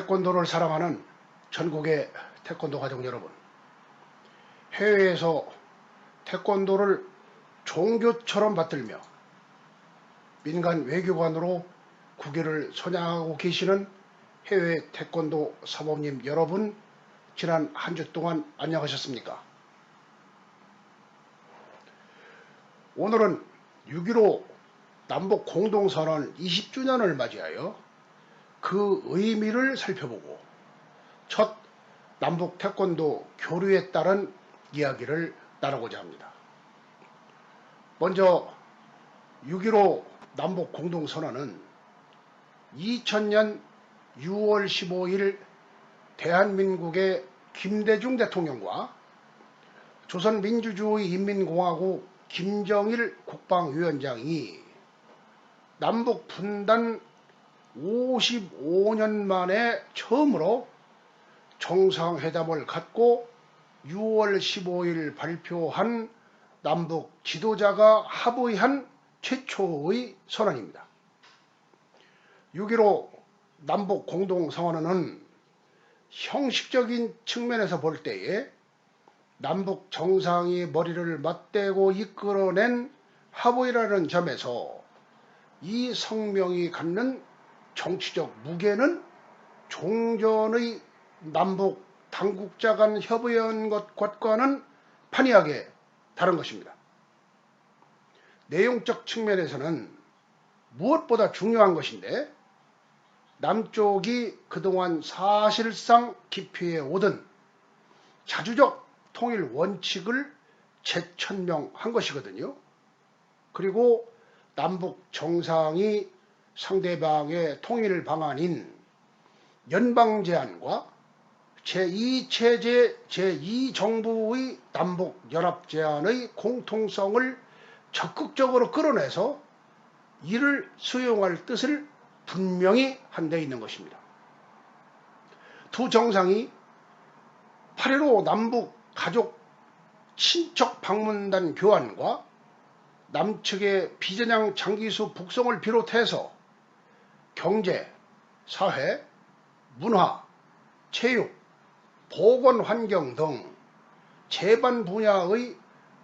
태권도를 사랑하는 전국의 태권도 가족 여러분, 해외에서 태권도를 종교처럼 받들며 민간 외교관으로 국위를 선양하고 계시는 해외 태권도 사범님 여러분, 지난 한 주 동안 안녕하셨습니까? 오늘은 6.15 남북 공동선언 20주년을 맞이하여 그 의미를 살펴보고 첫 남북 태권도 교류에 따른 이야기를 나누고자 합니다. 먼저 6.15 남북 공동선언은 2000년 6월 15일 대한민국의 김대중 대통령과 조선민주주의 인민공화국 김정일 국방위원장이 남북 분단 55년 만에 처음으로 정상회담을 갖고 6월 15일 발표한 남북 지도자가 합의한 최초의 선언입니다. 6.15 남북 공동선언은 형식적인 측면에서 볼 때에 남북 정상이 머리를 맞대고 이끌어낸 합의라는 점에서 이 성명이 갖는 정치적 무게는 종전의 남북 당국자 간 협의한 것과는 판이하게 다른 것입니다. 내용적 측면에서는 무엇보다 중요한 것인데 남쪽이 그동안 사실상 기피해 오던 자주적 통일 원칙을 재천명한 것이거든요. 그리고 남북 정상이 상대방의 통일 방안인 연방 제안과 제2체제 제2정부의 남북 연합 제안의 공통성을 적극적으로 끌어내서 이를 수용할 뜻을 분명히 한 데 있는 것입니다. 두 정상이 8.15 남북 가족 친척 방문단 교환과 남측의 비전향 장기수 북송을 비롯해서 경제, 사회, 문화, 체육, 보건 환경 등 재반 분야의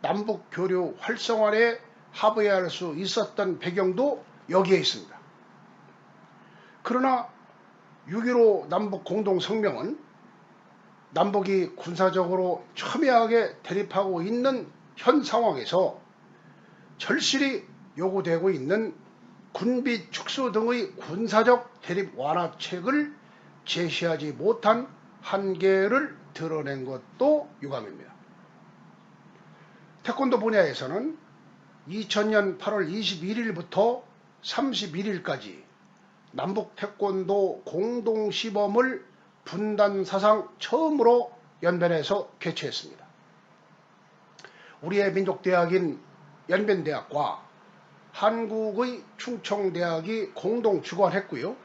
남북 교류 활성화에 합의할 수 있었던 배경도 여기에 있습니다. 그러나 6.15 남북 공동성명은 남북이 군사적으로 첨예하게 대립하고 있는 현 상황에서 절실히 요구되고 있는 군비 축소 등의 군사적 대립 완화책을 제시하지 못한 한계를 드러낸 것도 유감입니다. 태권도 분야에서는 2000년 8월 21일부터 31일까지 남북 태권도 공동 시범을 분단 사상 처음으로 연변에서 개최했습니다. 우리의 민족대학인 연변대학과 한국의 충청대학이 공동 주관했고요.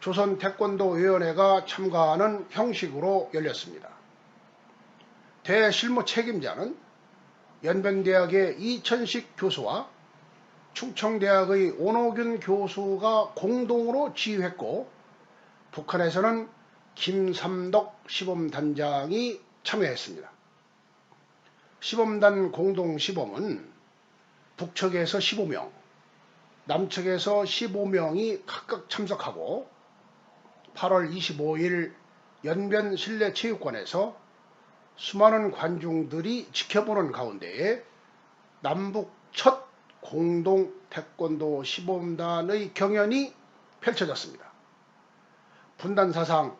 조선태권도위원회가 참가하는 형식으로 열렸습니다. 대실무 책임자는 연변대학의 이천식 교수와 충청대학의 오노균 교수가 공동으로 지휘했고 북한에서는 김삼덕 시범단장이 참여했습니다. 시범단 공동 시범은 북측에서 15명, 남측에서 15명이 각각 참석하고 8월 25일 연변 실내 체육관에서 수많은 관중들이 지켜보는 가운데에 남북 첫 공동 태권도 시범단의 경연이 펼쳐졌습니다. 분단 사상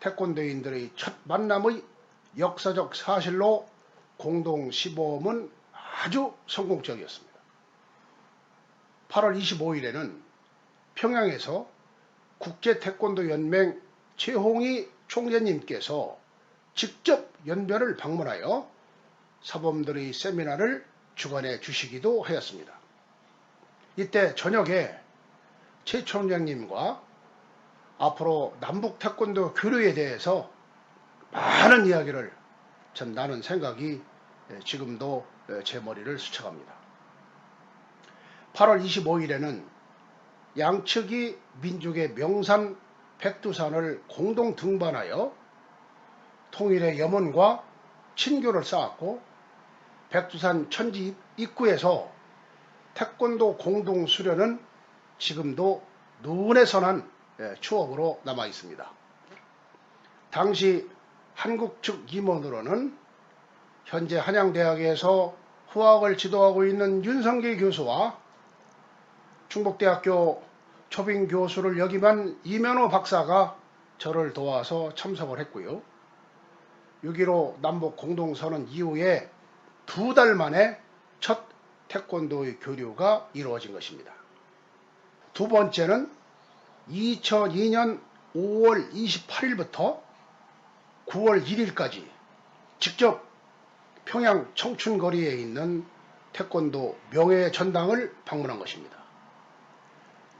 태권도인들의 첫 만남의 역사적 사실로 공동 시범은 아주 성공적이었습니다. 8월 25일에는 평양에서 국제태권도연맹 최홍희 총재님께서 직접 연변을 방문하여 사범들의 세미나를 주관해 주시기도 하였습니다. 이때 저녁에 최 총장님과 앞으로 남북 태권도 교류에 대해서 많은 이야기를 전 나눈 생각이 지금도 제 머리를 스쳐갑니다. 8월 25일에는 양측이 민족의 명산 백두산을 공동 등반하여 통일의 염원과 친교를 쌓았고 백두산 천지 입구에서 태권도 공동 수련은 지금도 눈에 선한 예, 추억으로 남아 있습니다. 당시 한국 측 임원으로는 현재 한양대학에서 후학을 지도하고 있는 윤성기 교수와 충북대학교 초빙 교수를 역임한 이면호 박사가 저를 도와서 참석을 했고요. 6.15 남북 공동선언 이후에 두 달 만에 첫 태권도의 교류가 이루어진 것입니다. 두 번째는 2002년 5월 28일부터 9월 1일까지 직접 평양 청춘거리에 있는 태권도 명예전당을 방문한 것입니다.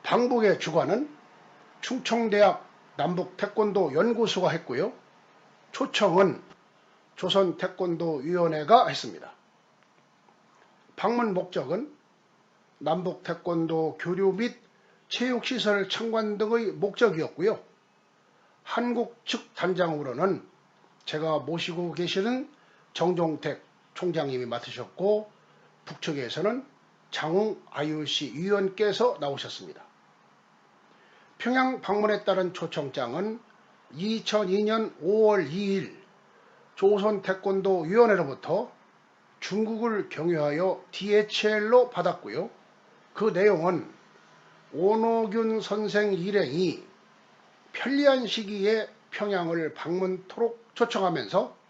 방북의 주관은 충청대학 남북 태권도 연구소가 했고요. 초청은 조선 태권도 위원회가 했습니다. 방문 목적은 남북 태권도 교류 및 체육시설 참관 등의 목적이었고요. 한국 측 단장으로는 제가 모시고 계시는 정종택 총장님이 맡으셨고 북측에서는 장웅 IOC 위원께서 나오셨습니다. 평양 방문에 따른 초청장은 2002년 5월 2일 조선 태권도 위원회로부터 중국을 경유하여 DHL로 받았고요. 그 내용은 오노균 선생 일행이 편리한 시기에 평양을 방문토록 초청하면서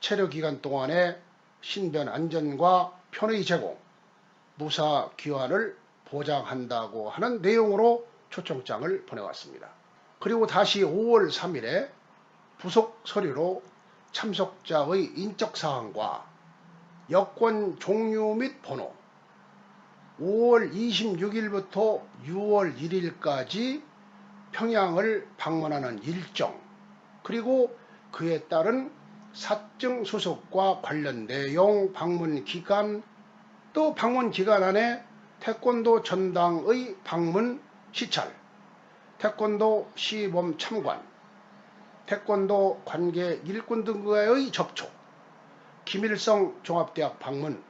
체류 기간 동안에 신변 안전과 편의 제공, 무사 귀환을 보장한다고 하는 내용으로 초청장을 보내왔습니다. 그리고 다시 5월 3일에 부속 서류로 참석자의 인적사항과 여권 종류 및 번호, 5월 26일부터 6월 1일까지 평양을 방문하는 일정, 그리고 그에 따른 사증 수속과 관련 내용, 방문 기간, 또 방문 기간 안에 태권도 전당의 방문 시찰, 태권도 시범 참관, 태권도 관계 일꾼 등과의 접촉, 김일성 종합대학 방문,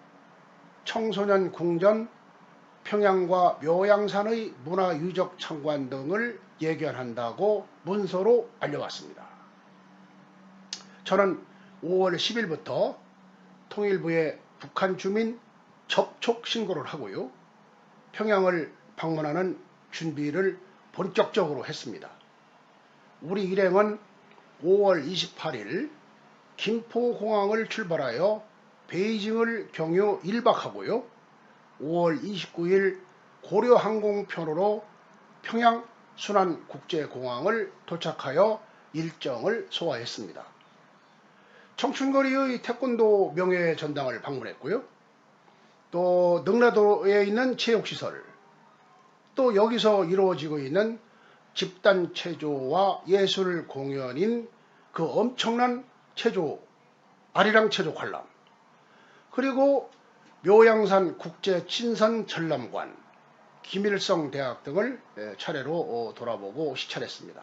청소년 궁전, 평양과 묘양산의 문화유적 참관 등을 예견한다고 문서로 알려왔습니다. 저는 5월 10일부터 통일부에 북한 주민 접촉 신고를 하고요. 평양을 방문하는 준비를 본격적으로 했습니다. 우리 일행은 5월 28일 김포공항을 출발하여 베이징을 경유 1박하고요. 5월 29일 고려항공편으로 평양 순안국제공항을 도착하여 일정을 소화했습니다. 청춘거리의 태권도 명예전당을 방문했고요. 또 능라도에 있는 체육시설, 또 여기서 이루어지고 있는 집단 체조와 예술 공연인 그 엄청난 체조, 아리랑 체조 관람, 그리고 묘양산 국제 친선 전람관, 김일성 대학 등을 차례로 어, 돌아보고 시찰했습니다.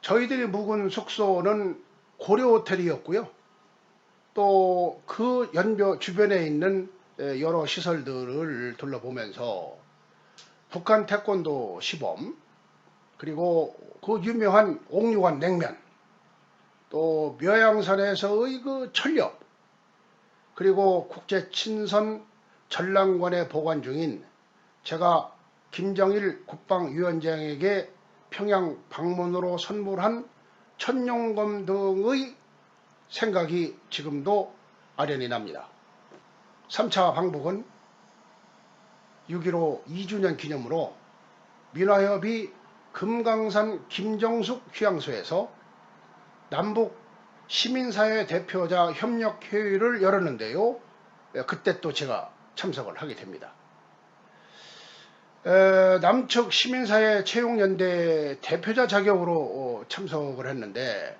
저희들이 묵은 숙소는 고려 호텔이었고요. 또 그 연변 주변에 있는 여러 시설들을 둘러보면서 북한 태권도 시범 그리고 그 유명한 옥류관 냉면 또 묘양산에서의 그 철렵 그리고 국제 친선 전랑관에 보관 중인 제가 김정일 국방위원장에게 평양 방문으로 선물한 천룡검 등의 생각이 지금도 아련이 납니다. 3차 방북은 6.15 2주년 기념으로 민화협이 금강산 김정숙 휴양소에서 남북 시민사회 대표자 협력회의를 열었는데요. 그때 또 제가 참석을 하게 됩니다. 남측 시민사회 채용연대 대표자 자격으로 어, 참석을 했는데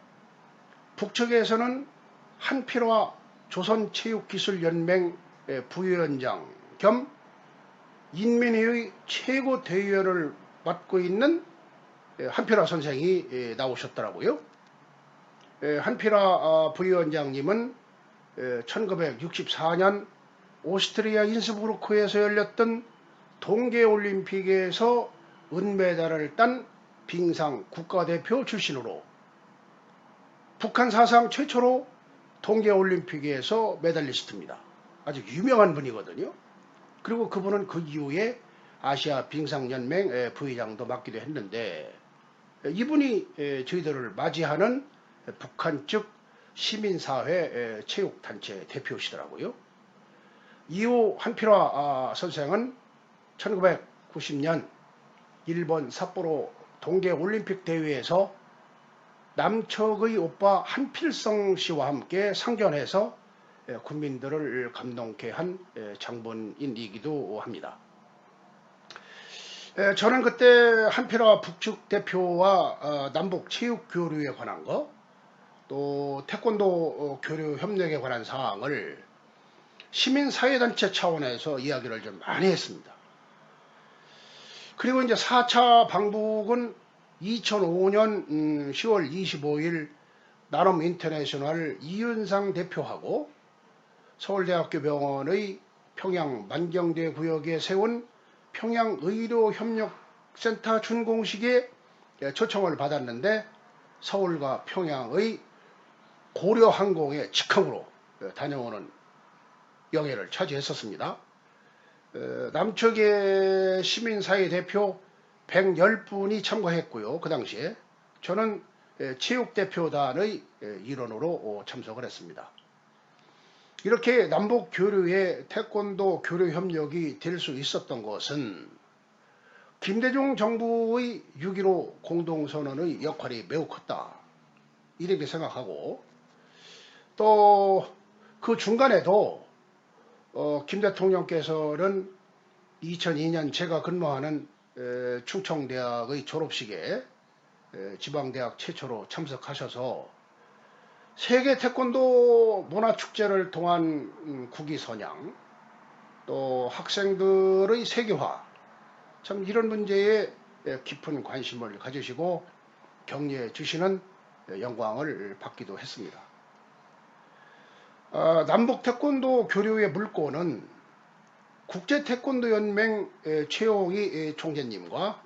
북측에서는 한필화 조선체육기술연맹 부위원장 겸 인민회의 최고 대의원을 맡고 있는 에, 한필화 선생이 에, 나오셨더라고요. 에, 한필화 아, 부위원장님은 1964년 오스트리아 인스부르크에서 열렸던 동계올림픽에서 은메달을 딴 빙상 국가대표 출신으로 북한 사상 최초로 동계올림픽에서 메달리스트입니다. 아주 유명한 분이거든요. 그리고 그분은 그 이후에 아시아 빙상연맹 부회장도 맡기도 했는데 이분이 저희들을 맞이하는 북한 측 시민사회 체육단체 대표시더라고요. 이후 한필화 아, 선생은 1990년 일본 삿포로 동계올림픽 대회에서 남측의 오빠 한필성 씨와 함께 상견해서 국민들을 감동케 한 장본인이기도 합니다. 저는 그때 한필화 북측 대표와 어, 남북 체육 교류에 관한 거, 또 태권도 어, 교류 협력에 관한 사항을 시민사회단체 차원에서 이야기를 좀 많이 했습니다. 그리고 이제 4차 방북은 2005년 10월 25일 나눔 인터내셔널 이윤상 대표하고 서울대학교 병원의 평양 만경대 구역에 세운 평양의료협력센터 준공식에 초청을 받았는데 서울과 평양의 고려항공의 직항으로 다녀오는 영예를 차지했었습니다. 어, 남측의 시민사회 대표 110분이 참가했고요. 그 당시에 저는 체육대표단의 일원으로 참석을 했습니다. 이렇게 남북 교류의 태권도 교류 협력이 될 수 있었던 것은 김대중 정부의 6.15 공동선언의 역할이 매우 컸다. 이렇게 생각하고 또 그 중간에도 어, 김 대통령께서는 2002년 제가 근무하는 에, 충청대학의 졸업식에 에, 지방대학 최초로 참석하셔서 세계 태권도 문화축제를 통한 음, 국위 선양 또 학생들의 세계화 참 이런 문제에 깊은 관심을 가지시고 격려해 주시는 영광을 받기도 했습니다. 어, 남북 태권도 교류의 물꼬는 국제 태권도 연맹 최용희 총재님과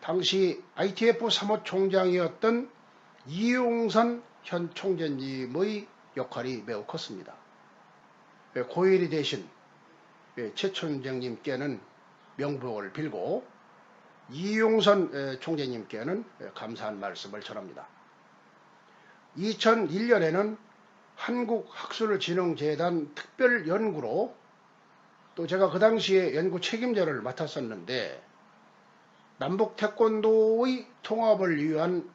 당시 ITF 사무 총장이었던 이용선 현 총재님의 역할이 매우 컸습니다. 고일이 대신 최 총장님께는 명복을 빌고 이용선 총재님께는 감사한 말씀을 전합니다. 2001년에는 한국학술진흥재단 특별연구로 또 제가 그 당시에 연구 책임자를 맡았었는데 남북 태권도의 통합을 위한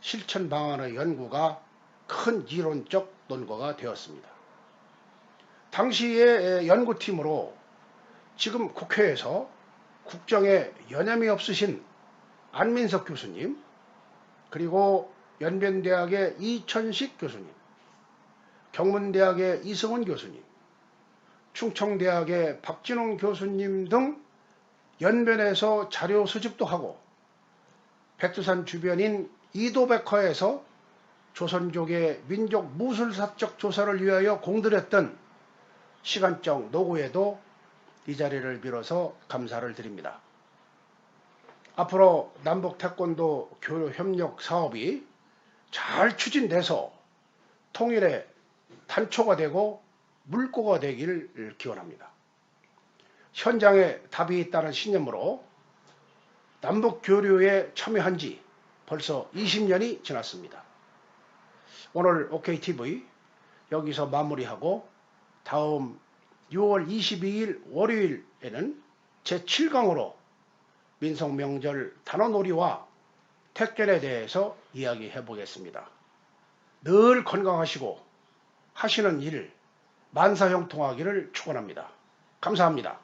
실천 방안의 연구가 큰 이론적 논거가 되었습니다. 당시의 연구팀으로 지금 국회에서 국정에 연염이 없으신 안민석 교수님 그리고 연변대학의 이천식 교수님 경문대학의 이승훈 교수님, 충청대학의 박진웅 교수님 등 연변에서 자료 수집도 하고 백두산 주변인 이도백화에서 조선족의 민족 무술사적 조사를 위하여 공들였던 시간적 노고에도 이 자리를 빌어서 감사를 드립니다. 앞으로 남북 태권도 교류 협력 사업이 잘 추진돼서 통일에 단초가 되고 물꼬가 되기를 기원합니다. 현장에 답이 있다는 신념으로 남북 교류에 참여한 지 벌써 20년이 지났습니다. 오늘 OKTV 여기서 마무리하고 다음 6월 22일 월요일에는 제7강으로 민속명절 단원놀이와 택견에 대해서 이야기해 보겠습니다. 늘 건강하시고 하시는 일 만사형통하기를 축원합니다. 감사합니다.